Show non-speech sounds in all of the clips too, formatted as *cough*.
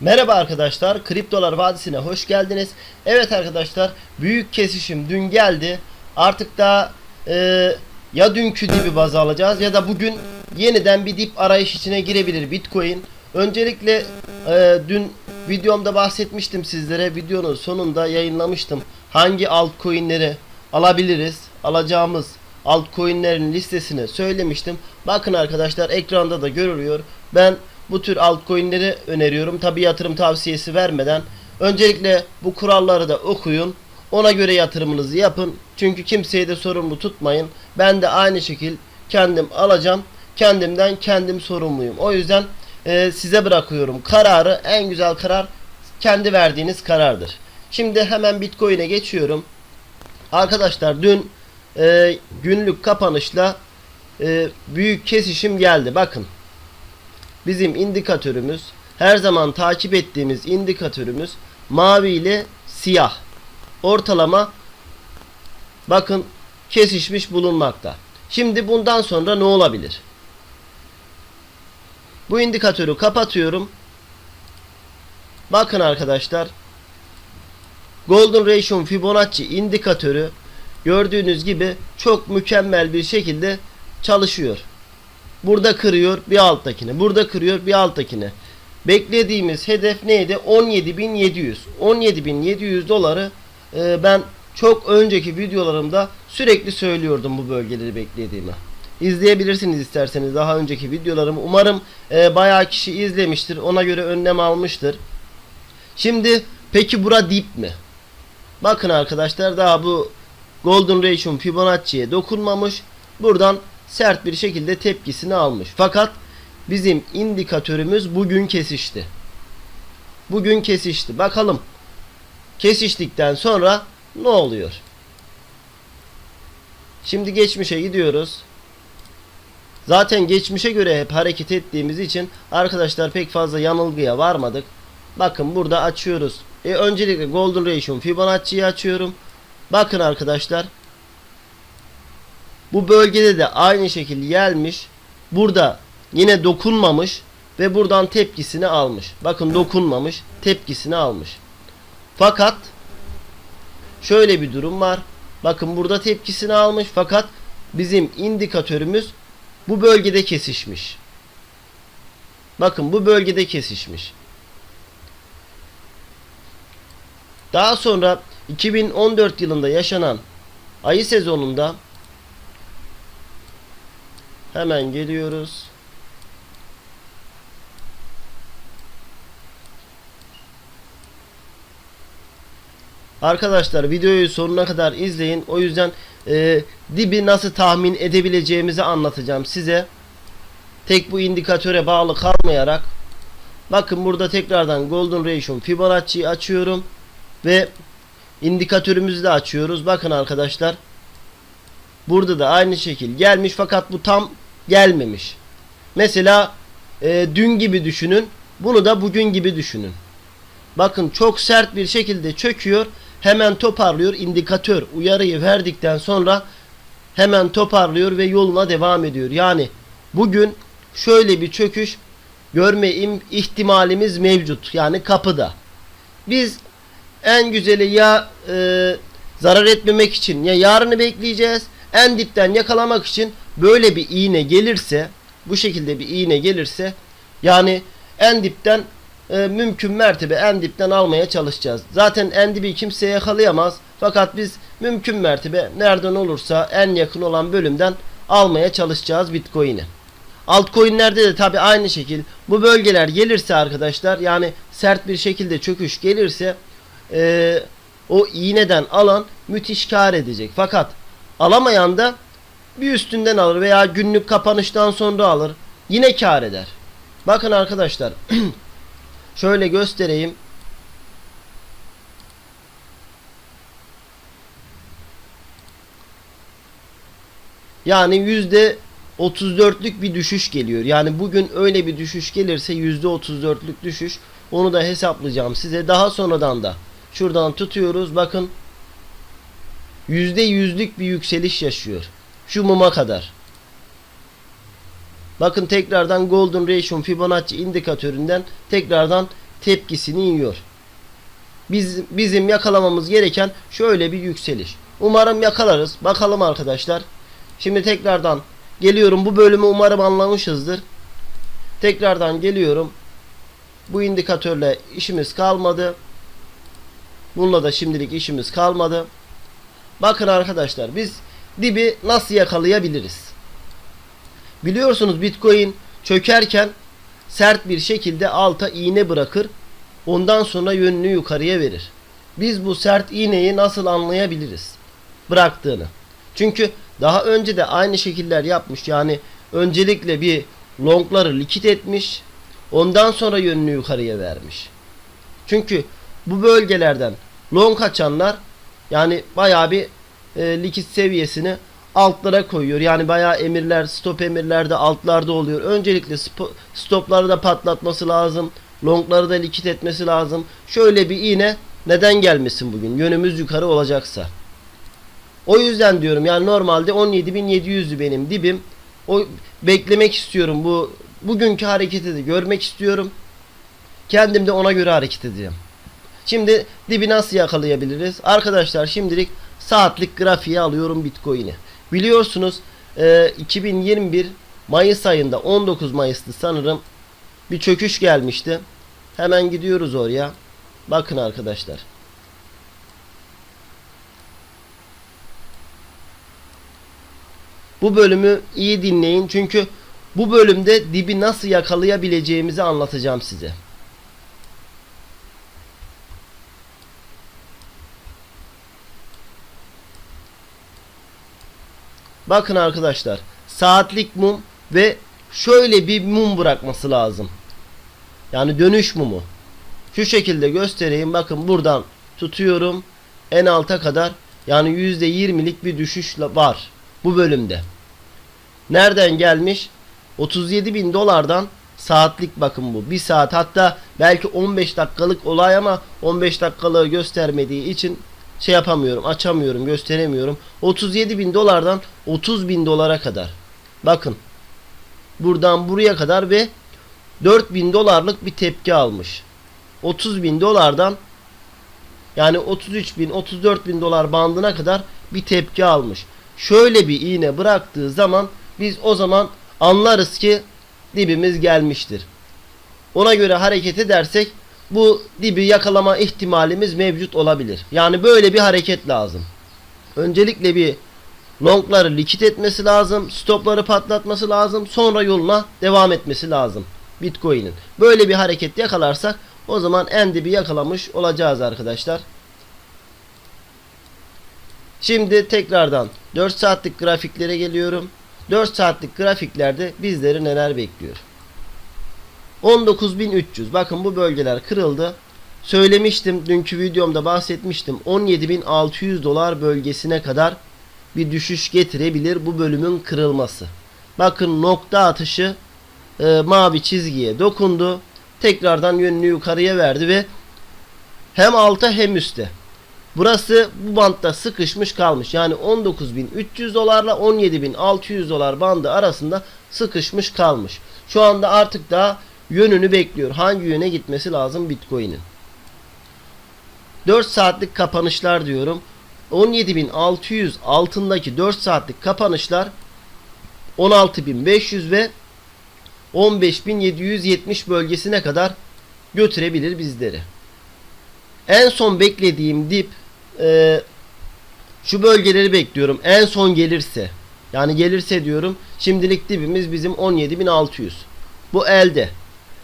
Merhaba arkadaşlar, Kriptolar Vadisi'ne hoş geldiniz. Evet arkadaşlar, büyük kesişim dün geldi. Artık da e, ya dünkü dibi baz alacağız ya da bugün yeniden bir dip arayış içine girebilir Bitcoin. Öncelikle e, dün videomda bahsetmiştim sizlere. Videonun sonunda yayınlamıştım. Hangi altcoin'leri alabiliriz, alacağımız altcoin'lerin listesini söylemiştim. Bakın arkadaşlar ekranda da görülüyor. Ben bu tür altcoin'leri öneriyorum. Tabi yatırım tavsiyesi vermeden. Öncelikle bu kuralları da okuyun. Ona göre yatırımınızı yapın. Çünkü kimseyi de sorumlu tutmayın. Ben de aynı şekil kendim alacağım. Kendimden kendim sorumluyum. O yüzden e, size bırakıyorum. Kararı en güzel karar kendi verdiğiniz karardır. Şimdi hemen Bitcoin'e geçiyorum. Arkadaşlar dün e, günlük kapanışla e, büyük kesişim geldi. Bakın bizim indikatörümüz her zaman takip ettiğimiz indikatörümüz mavi ile siyah. Ortalama bakın kesişmiş bulunmakta. Şimdi bundan sonra ne olabilir? Bu indikatörü kapatıyorum. Bakın arkadaşlar. Golden Ratio Fibonacci indikatörü gördüğünüz gibi çok mükemmel bir şekilde çalışıyor. Burada kırıyor bir alttakini. Burada kırıyor bir alttakini. Beklediğimiz hedef neydi? 17.700. 17.700 doları e, ben çok önceki videolarımda sürekli söylüyordum bu bölgeleri beklediğimi. İzleyebilirsiniz isterseniz daha önceki videolarımı. Umarım e, bayağı kişi izlemiştir. Ona göre önlem almıştır. Şimdi peki bura dip mi? Bakın arkadaşlar daha bu Golden Ratio Fibonacci'ye dokunmamış. Buradan sert bir şekilde tepkisini almış. Fakat bizim indikatörümüz bugün kesişti. Bugün kesişti. Bakalım kesiştikten sonra ne oluyor? Şimdi geçmişe gidiyoruz. Zaten geçmişe göre hep hareket ettiğimiz için arkadaşlar pek fazla yanılgıya varmadık. Bakın burada açıyoruz. E, öncelikle Golden Ratio Fibonacci'yi açıyorum. Bakın arkadaşlar. Bu bölgede de aynı şekilde gelmiş. Burada yine dokunmamış ve buradan tepkisini almış. Bakın dokunmamış, tepkisini almış. Fakat şöyle bir durum var. Bakın burada tepkisini almış fakat bizim indikatörümüz bu bölgede kesişmiş. Bakın bu bölgede kesişmiş. Daha sonra 2014 yılında yaşanan ayı sezonunda hemen geliyoruz. Arkadaşlar videoyu sonuna kadar izleyin. O yüzden e, dibi nasıl tahmin edebileceğimizi anlatacağım size. Tek bu indikatöre bağlı kalmayarak bakın burada tekrardan Golden Ratio Fibonacci'yi açıyorum ve indikatörümüzü de açıyoruz. Bakın arkadaşlar. Burada da aynı şekil gelmiş fakat bu tam gelmemiş. Mesela e, dün gibi düşünün. Bunu da bugün gibi düşünün. Bakın çok sert bir şekilde çöküyor. Hemen toparlıyor. İndikatör uyarıyı verdikten sonra hemen toparlıyor ve yoluna devam ediyor. Yani bugün şöyle bir çöküş görme im- ihtimalimiz mevcut. Yani kapıda. Biz en güzeli ya e, zarar etmemek için ya yarını bekleyeceğiz. En dipten yakalamak için böyle bir iğne gelirse bu şekilde bir iğne gelirse yani en dipten e, mümkün mertebe en dipten almaya çalışacağız. Zaten en dibi kimse yakalayamaz. Fakat biz mümkün mertebe nereden olursa en yakın olan bölümden almaya çalışacağız Bitcoin'i. Altcoin'lerde de tabi aynı şekil bu bölgeler gelirse arkadaşlar yani sert bir şekilde çöküş gelirse e, o iğneden alan müthiş kar edecek. Fakat alamayan da bir üstünden alır veya günlük kapanıştan sonra alır. Yine kar eder. Bakın arkadaşlar *clears throat* şöyle göstereyim. Yani yüzde 34'lük bir düşüş geliyor. Yani bugün öyle bir düşüş gelirse yüzde 34'lük düşüş. Onu da hesaplayacağım size. Daha sonradan da şuradan tutuyoruz. Bakın yüzde yüzlük bir yükseliş yaşıyor. Şu muma kadar. Bakın tekrardan Golden Ratio Fibonacci indikatöründen tekrardan tepkisini yiyor. Biz, bizim yakalamamız gereken şöyle bir yükseliş. Umarım yakalarız. Bakalım arkadaşlar. Şimdi tekrardan geliyorum. Bu bölümü umarım anlamışızdır. Tekrardan geliyorum. Bu indikatörle işimiz kalmadı. Bununla da şimdilik işimiz kalmadı. Bakın arkadaşlar biz dibi nasıl yakalayabiliriz? Biliyorsunuz Bitcoin çökerken sert bir şekilde alta iğne bırakır. Ondan sonra yönünü yukarıya verir. Biz bu sert iğneyi nasıl anlayabiliriz? Bıraktığını. Çünkü daha önce de aynı şekiller yapmış. Yani öncelikle bir longları likit etmiş. Ondan sonra yönünü yukarıya vermiş. Çünkü bu bölgelerden long açanlar yani bayağı bir e, likit seviyesini altlara koyuyor. Yani bayağı emirler, stop emirler de altlarda oluyor. Öncelikle stopları da patlatması lazım. Longları da likit etmesi lazım. Şöyle bir iğne neden gelmesin bugün? Yönümüz yukarı olacaksa. O yüzden diyorum yani normalde 17.700'dü benim dibim. O beklemek istiyorum bu bugünkü hareketi de görmek istiyorum. Kendim de ona göre hareket edeceğim. Şimdi dibi nasıl yakalayabiliriz? Arkadaşlar şimdilik saatlik grafiği alıyorum Bitcoin'i. Biliyorsunuz e, 2021 Mayıs ayında 19 Mayıs'tı sanırım bir çöküş gelmişti. Hemen gidiyoruz oraya. Bakın arkadaşlar. Bu bölümü iyi dinleyin çünkü bu bölümde dibi nasıl yakalayabileceğimizi anlatacağım size. Bakın arkadaşlar saatlik mum ve şöyle bir mum bırakması lazım. Yani dönüş mumu. Şu şekilde göstereyim. Bakın buradan tutuyorum. En alta kadar yani %20'lik bir düşüş var bu bölümde. Nereden gelmiş? 37 bin dolardan saatlik bakın bu. Bir saat hatta belki 15 dakikalık olay ama 15 dakikalığı göstermediği için şey yapamıyorum, açamıyorum, gösteremiyorum. 37 bin dolardan 30 bin dolara kadar. Bakın. Buradan buraya kadar ve 4 bin dolarlık bir tepki almış. 30 bin dolardan yani 33 bin 34 bin dolar bandına kadar bir tepki almış. Şöyle bir iğne bıraktığı zaman biz o zaman anlarız ki dibimiz gelmiştir. Ona göre hareket edersek bu dibi yakalama ihtimalimiz mevcut olabilir. Yani böyle bir hareket lazım. Öncelikle bir longları likit etmesi lazım, stopları patlatması lazım, sonra yoluna devam etmesi lazım Bitcoin'in. Böyle bir hareket yakalarsak o zaman en dibi yakalamış olacağız arkadaşlar. Şimdi tekrardan 4 saatlik grafiklere geliyorum. 4 saatlik grafiklerde bizleri neler bekliyor? 19.300 bakın bu bölgeler kırıldı. Söylemiştim dünkü videomda bahsetmiştim 17.600 dolar bölgesine kadar bir düşüş getirebilir bu bölümün kırılması. Bakın nokta atışı e, mavi çizgiye dokundu. Tekrardan yönünü yukarıya verdi ve hem alta hem üste. Burası bu bantta sıkışmış kalmış. Yani 19.300 dolarla 17.600 dolar bandı arasında sıkışmış kalmış. Şu anda artık daha yönünü bekliyor. Hangi yöne gitmesi lazım Bitcoin'in? 4 saatlik kapanışlar diyorum. 17.600 altındaki 4 saatlik kapanışlar 16.500 ve 15.770 bölgesine kadar götürebilir bizleri. En son beklediğim dip e, şu bölgeleri bekliyorum. En son gelirse yani gelirse diyorum şimdilik dibimiz bizim 17.600. Bu elde.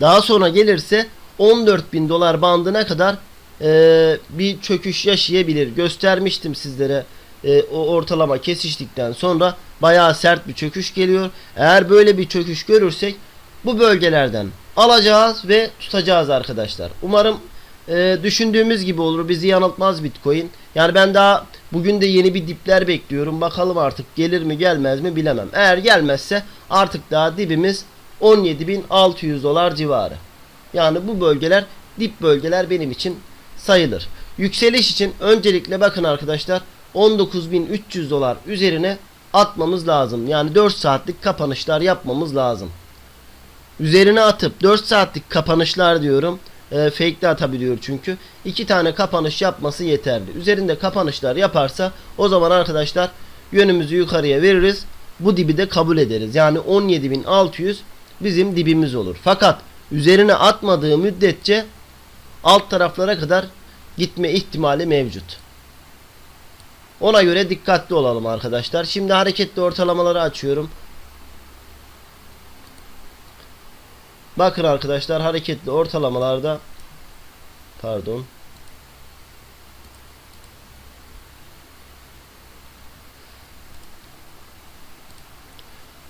Daha sonra gelirse 14.000 dolar bandına kadar e, bir çöküş yaşayabilir. Göstermiştim sizlere e, o ortalama kesiştikten sonra bayağı sert bir çöküş geliyor. Eğer böyle bir çöküş görürsek bu bölgelerden alacağız ve tutacağız arkadaşlar. Umarım e, düşündüğümüz gibi olur. Bizi yanıltmaz Bitcoin. Yani ben daha bugün de yeni bir dipler bekliyorum. Bakalım artık gelir mi gelmez mi bilemem. Eğer gelmezse artık daha dibimiz 17.600 dolar civarı. Yani bu bölgeler dip bölgeler benim için sayılır. Yükseliş için öncelikle bakın arkadaşlar 19.300 dolar üzerine atmamız lazım. Yani 4 saatlik kapanışlar yapmamız lazım. Üzerine atıp 4 saatlik kapanışlar diyorum. e, fake de atabiliyor çünkü. iki tane kapanış yapması yeterli. Üzerinde kapanışlar yaparsa o zaman arkadaşlar yönümüzü yukarıya veririz. Bu dibi de kabul ederiz. Yani 17.600 bizim dibimiz olur. Fakat üzerine atmadığı müddetçe alt taraflara kadar gitme ihtimali mevcut. Ona göre dikkatli olalım arkadaşlar. Şimdi hareketli ortalamaları açıyorum. Bakın arkadaşlar hareketli ortalamalarda pardon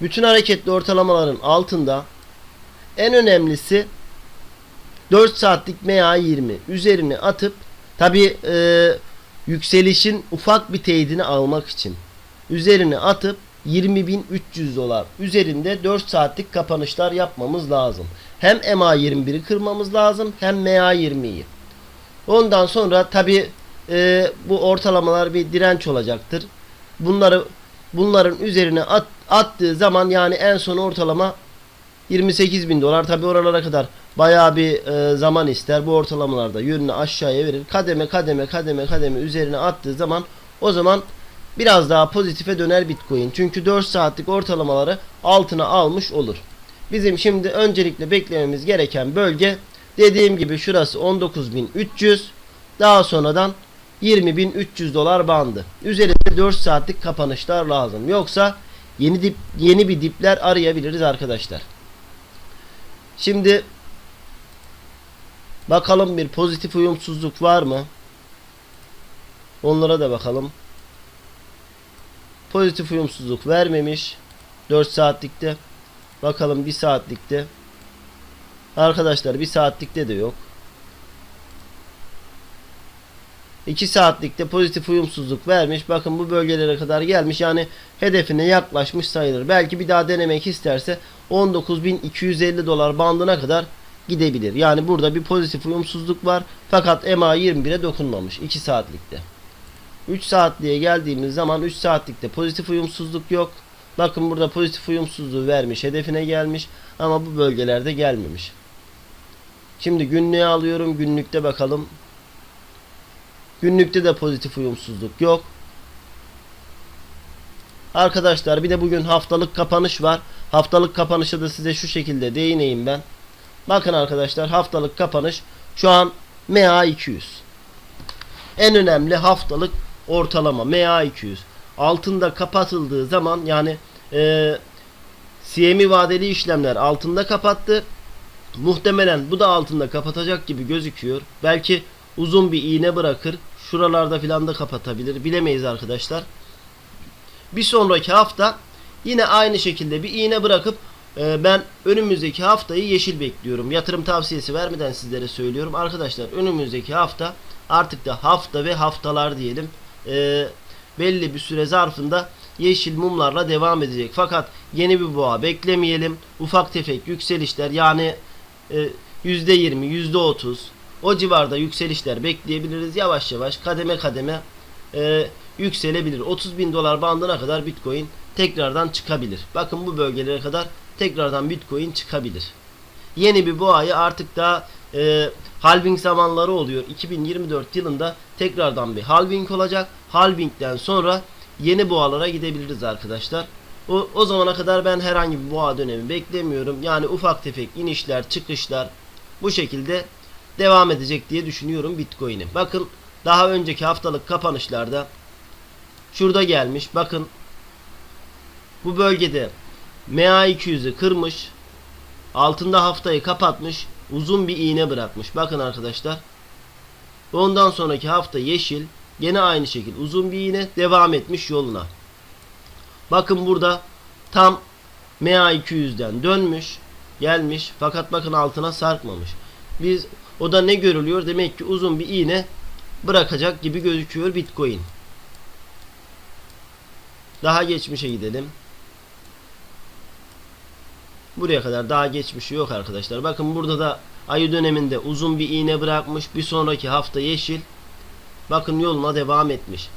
bütün hareketli ortalamaların altında en önemlisi 4 saatlik MA20 üzerini atıp tabi e, yükselişin ufak bir teyidini almak için üzerine atıp 20.300 dolar üzerinde 4 saatlik kapanışlar yapmamız lazım. Hem MA21'i kırmamız lazım hem MA20'yi. Ondan sonra tabi e, bu ortalamalar bir direnç olacaktır. Bunları bunların üzerine at, attığı zaman yani en son ortalama 28 bin dolar tabi oralara kadar bayağı bir e, zaman ister. Bu ortalamalarda yönünü aşağıya verir. Kademe kademe kademe kademe üzerine attığı zaman o zaman biraz daha pozitife döner Bitcoin. Çünkü 4 saatlik ortalamaları altına almış olur. Bizim şimdi öncelikle beklememiz gereken bölge dediğim gibi şurası 19.300 daha sonradan 20.300 dolar bandı. Üzerinde 4 saatlik kapanışlar lazım. Yoksa yeni dip yeni bir dipler arayabiliriz arkadaşlar. Şimdi bakalım bir pozitif uyumsuzluk var mı? Onlara da bakalım. Pozitif uyumsuzluk vermemiş. 4 saatlikte. Bakalım 1 saatlikte. Arkadaşlar 1 saatlikte de yok. 2 saatlikte pozitif uyumsuzluk vermiş. Bakın bu bölgelere kadar gelmiş. Yani hedefine yaklaşmış sayılır. Belki bir daha denemek isterse 19.250 dolar bandına kadar gidebilir. Yani burada bir pozitif uyumsuzluk var. Fakat MA 21'e dokunmamış 2 saatlikte. 3 saatliğe geldiğimiz zaman 3 saatlikte pozitif uyumsuzluk yok. Bakın burada pozitif uyumsuzluğu vermiş, hedefine gelmiş ama bu bölgelerde gelmemiş. Şimdi günlüğe alıyorum. Günlükte bakalım. Günlükte de pozitif uyumsuzluk yok. Arkadaşlar bir de bugün haftalık kapanış var. Haftalık kapanışa da size şu şekilde değineyim ben. Bakın arkadaşlar haftalık kapanış şu an MA 200. En önemli haftalık ortalama MA 200. Altında kapatıldığı zaman yani e, CME vadeli işlemler altında kapattı. Muhtemelen bu da altında kapatacak gibi gözüküyor. Belki uzun bir iğne bırakır. Şuralarda filan da kapatabilir. Bilemeyiz arkadaşlar. Bir sonraki hafta yine aynı şekilde bir iğne bırakıp e, ben önümüzdeki haftayı yeşil bekliyorum. Yatırım tavsiyesi vermeden sizlere söylüyorum. Arkadaşlar önümüzdeki hafta artık da hafta ve haftalar diyelim. E, belli bir süre zarfında yeşil mumlarla devam edecek. Fakat yeni bir boğa beklemeyelim. Ufak tefek yükselişler yani e, %20, %30 o civarda yükselişler bekleyebiliriz. Yavaş yavaş kademe kademe e, yükselebilir. 30 bin dolar bandına kadar Bitcoin tekrardan çıkabilir. Bakın bu bölgelere kadar tekrardan Bitcoin çıkabilir. Yeni bir boğayı artık daha e, halving zamanları oluyor. 2024 yılında tekrardan bir halving olacak. Halvingden sonra yeni boğalara gidebiliriz arkadaşlar. O, o zamana kadar ben herhangi bir boğa dönemi beklemiyorum. Yani ufak tefek inişler, çıkışlar bu şekilde devam edecek diye düşünüyorum Bitcoin'i. Bakın daha önceki haftalık kapanışlarda şurada gelmiş. Bakın bu bölgede MA200'ü kırmış. Altında haftayı kapatmış. Uzun bir iğne bırakmış. Bakın arkadaşlar. Ondan sonraki hafta yeşil. Gene aynı şekil uzun bir iğne devam etmiş yoluna. Bakın burada tam MA200'den dönmüş. Gelmiş. Fakat bakın altına sarkmamış. Biz o da ne görülüyor? Demek ki uzun bir iğne bırakacak gibi gözüküyor Bitcoin. Daha geçmişe gidelim. Buraya kadar daha geçmişi yok arkadaşlar. Bakın burada da ayı döneminde uzun bir iğne bırakmış. Bir sonraki hafta yeşil. Bakın yoluna devam etmiş.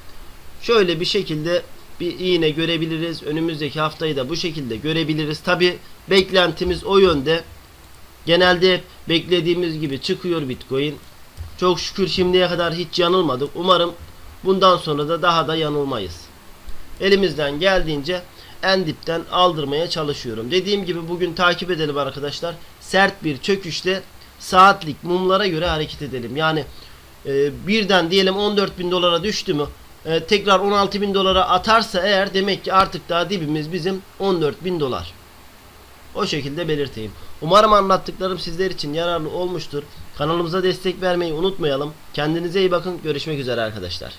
Şöyle bir şekilde bir iğne görebiliriz. Önümüzdeki haftayı da bu şekilde görebiliriz. Tabi beklentimiz o yönde. Genelde beklediğimiz gibi çıkıyor Bitcoin. Çok şükür şimdiye kadar hiç yanılmadık. Umarım bundan sonra da daha da yanılmayız. Elimizden geldiğince en dipten aldırmaya çalışıyorum. Dediğim gibi bugün takip edelim arkadaşlar. Sert bir çöküşle saatlik mumlara göre hareket edelim. Yani e, birden diyelim 14 bin dolara düştü mü e, tekrar 16 bin dolara atarsa eğer demek ki artık daha dibimiz bizim 14 bin dolar. O şekilde belirteyim. Umarım anlattıklarım sizler için yararlı olmuştur. Kanalımıza destek vermeyi unutmayalım. Kendinize iyi bakın. Görüşmek üzere arkadaşlar.